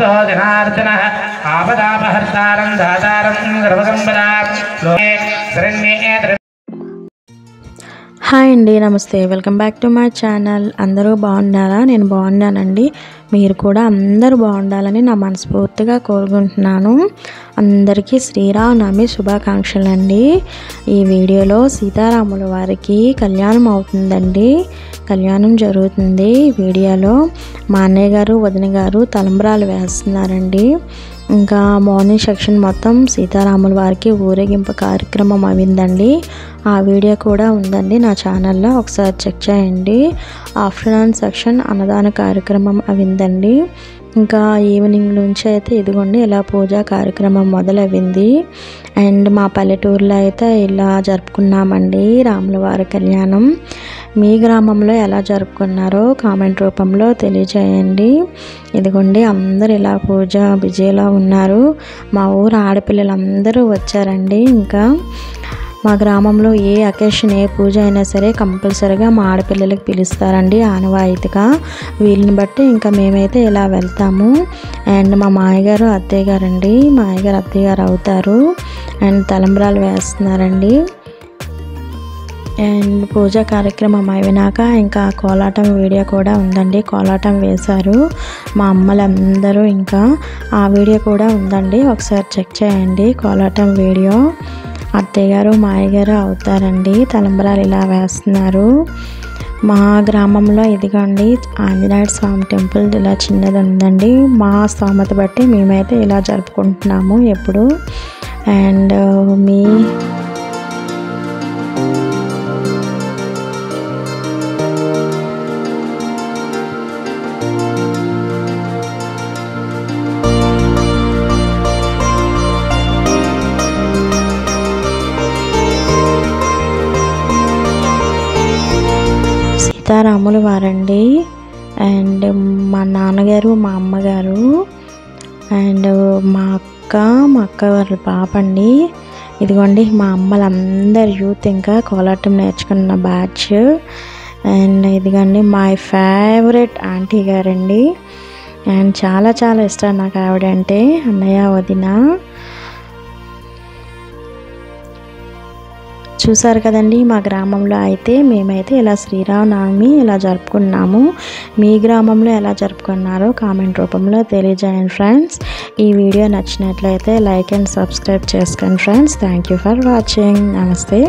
नमस्तो आपदापहर्ता आपदापहर्तारं hi అండి నమస్తే. Welcome back to my channel. అందరూ బాగున్నారా? నేను బాగున్నానండి. మీరు కూడా అందరూ బాగుండాలని నా మనస్ఫూర్తిగా కోరుకుంటున్నాను. అందరికీ శ్రీరామనవమి శుభాకాంక్షలు అండి ఈ వీడియోలో సీతారాముల వారికి కళ్యాణం అవుతుందండి. కళ్యాణం జరుగుతుంది వీడియోలో. మా అన్నయ్య గారు వదిన గారు తలంబరాలు వేస్తున్నారండి. ఇంకా మార్నింగ్ సెక్షన్ మొత్తం సీతారాముల వారికి ఊరేగింపు కార్యక్రమం అయిందండి. ఆ వీడియో కూడా ఉందండి నా ఛానల్లో. ఒకసారి చెక్ చేయండి. ఆఫ్టర్నూన్ సెక్షన్ అన్నదాన కార్యక్రమం అయిందండి. ఇంకా ఈవినింగ్ నుంచి అయితే ఇదిగోండి ఇలా పూజా కార్యక్రమం మొదలైంది అండ్ మా పల్లెటూరులో అయితే ఇలా జరుపుకున్నామండి రాముల వారి కళ్యాణం. మీ గ్రామంలో ఎలా జరుపుకున్నారో కామెంట్ రూపంలో తెలియజేయండి. ఇదిగోండి అందరు ఇలా పూజ బిజీలో ఉన్నారు. మా ఊరు ఆడపిల్లలందరూ వచ్చారండి. ఇంకా మా గ్రామంలో ఏ అకేషన్ ఏ పూజ అయినా సరే కంపల్సరీగా మా ఆడపిల్లలకి పిలుస్తారండి ఆనవాయితీగా. వీళ్ళని బట్టి ఇంకా మేమైతే ఇలా వెళ్తాము. అండ్ మా మాయగారు అత్తయ్య గారు అండి మా అయ్యగారు అత్తయ్య గారు అవుతారు. అండ్ తలంబ్రాలు వేస్తున్నారండి. అండ్ పూజ కార్యక్రమం అయినాక ఇంకా కోలాటం వీడియో కూడా ఉందండి. కోలాటం వేశారు మా అమ్మలందరూ ఇంకా. ఆ వీడియో కూడా ఉందండి. ఒకసారి చెక్ చేయండి. కోలాటం వీడియో. అత్తయ్య గారు మాయ గారు అవుతారండి. తలంబరాలు ఇలా వేస్తున్నారు. మా గ్రామంలో ఇదిగండి ఆంజనేయ స్వామి టెంపుల్ ఇలా చిన్నది ఉందండి. మా స్తోమత బట్టి మేమైతే ఇలా జరుపుకుంటున్నాము ఎప్పుడు. And me Seetharamulu వారండి. అండ్ మా నాన్నగారు మా అమ్మగారు అండ్ మా అక్క మా అక్క వాళ్ళ పాప అండి. ఇదిగోండి మా అమ్మలందరు యూత్ ఇంకా కోలాటం నేర్చుకున్న బ్యాచ్. అండ్ ఇదిగోండి మై ఫేవరెట్ ఆంటీ గారండి. అండ్ చాలా చాలా ఇష్టం నాకు ఆవిడ అంటే అన్నయ్య వదిన. చూసారు కదండి మా గ్రామంలో అయితే మేమైతే ఇలా శ్రీరామనవమి ఇలా జరుపుకున్నాము. మీ గ్రామంలో ఎలా జరుపుకున్నారో కామెంట్ రూపంలో తెలియజేయండి ఫ్రెండ్స్. ఈ వీడియో నచ్చినట్లయితే లైక్ అండ్ సబ్స్క్రైబ్ చేసుకోండి friends. Thank you for watching. నమస్తే.